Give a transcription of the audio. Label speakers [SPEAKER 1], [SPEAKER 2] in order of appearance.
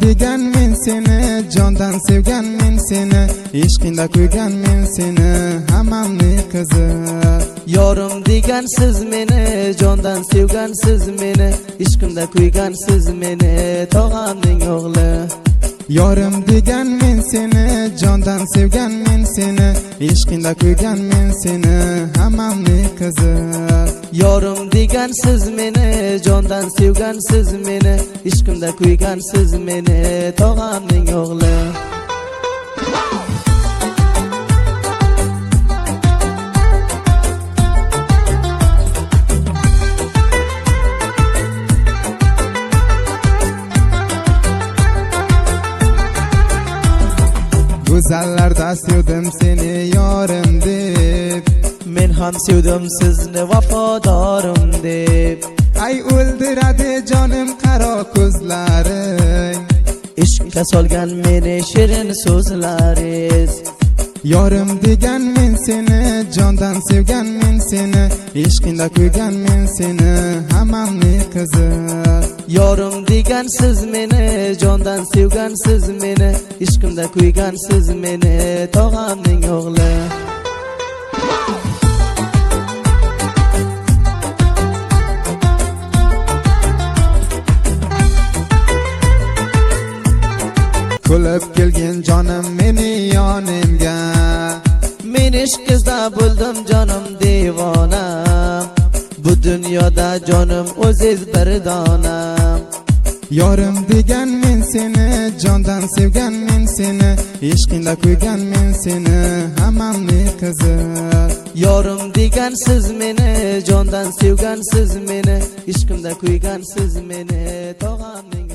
[SPEAKER 1] degan men seni jondan sevgan men seni ishqingda kuygan men seni hammamni qiziq
[SPEAKER 2] Yorim degan siz meni jondan sevgan siz meni ishqimda kuygan siz meni tog'amning o'g'li
[SPEAKER 1] yorim degan men seni jondan sevgan men seni ishqingda kuygan men seni hammamni qiziq
[SPEAKER 2] Yorim degan siz meni jondan sevgan siz meni ishqimda kuygan siz meni tog'amning o'g'li
[SPEAKER 1] go'zallarda sevdim seni yorim deb
[SPEAKER 2] ham sevdim sizni vafodorim deb
[SPEAKER 1] ay o'ldiradi jonim qaro ko'zlaring
[SPEAKER 2] ishqqa solgan meni shirin so'zlaringiz
[SPEAKER 1] yorim degan men seni jondan sevgan men seni. İshqingda kuygan men seni hammamni qiziq
[SPEAKER 2] Yorim degan siz meni jondan sevgan siz meni ishqimda kuygan siz meni tog'amning o'g'li
[SPEAKER 1] kulib kelgin jonim meni yonimga
[SPEAKER 2] men ishqizda bo'ldim jonim devona bu dunyoda jonim o'ziz bir dona
[SPEAKER 1] yorim degan men seni jondan sevgan men seni ishqingda kuygan men seni hammamni qiziq
[SPEAKER 2] Yorim degan siz meni jondan sevgan siz meni ishqimda kuygan siz meni tog'amning